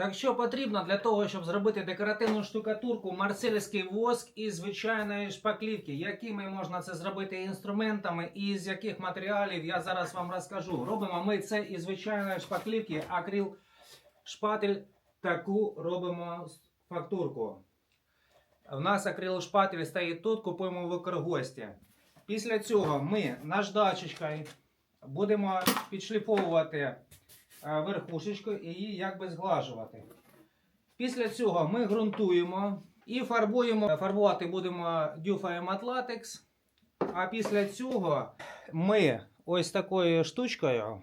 Так що потрібно для того, щоб зробити декоративну штукатурку, марсельський воск і звичайної шпаклівки. Якими можна це зробити інструментами і з яких матеріалів я зараз вам розкажу. Робимо ми це із звичайної шпаклівки, акрил шпатель. Таку робимо фактурку. У нас акрил шпатель стоїть тут, купуємо в Укргості. Після цього ми наждачечкою будемо підшліфовувати верхушечку і її якби зглажувати. Після цього ми ґрунтуємо і фарбуємо. Фарбувати будемо дюфаєм атлатекс. А після цього ми ось такою штучкою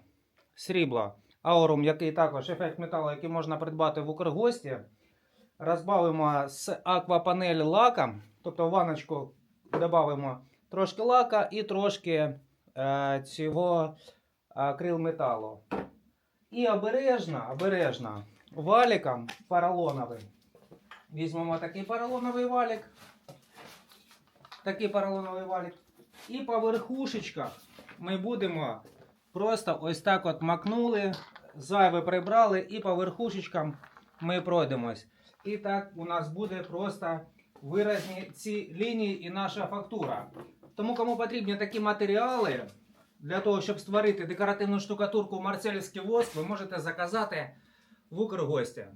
срібла, аурум, який також ефект металу, який можна придбати в Укргості, розбавимо з аквапанелі лаком, тобто в ваночку додамо трошки лака і трошки е, цього акрил металу. І обережно, обережно валіком поролоновим. Візьмемо такий поролоновий валік. Такий поролоновий валік. І по верхушечках ми будемо просто ось так от макнули, зайве прибрали, і по верхушечкам ми пройдемось. І так у нас буде просто виразні ці лінії і наша фактура. Тому кому потрібні такі матеріали для того, щоб створити декоративну штукатурку марцелівський воск, ви можете заказати в Укргості.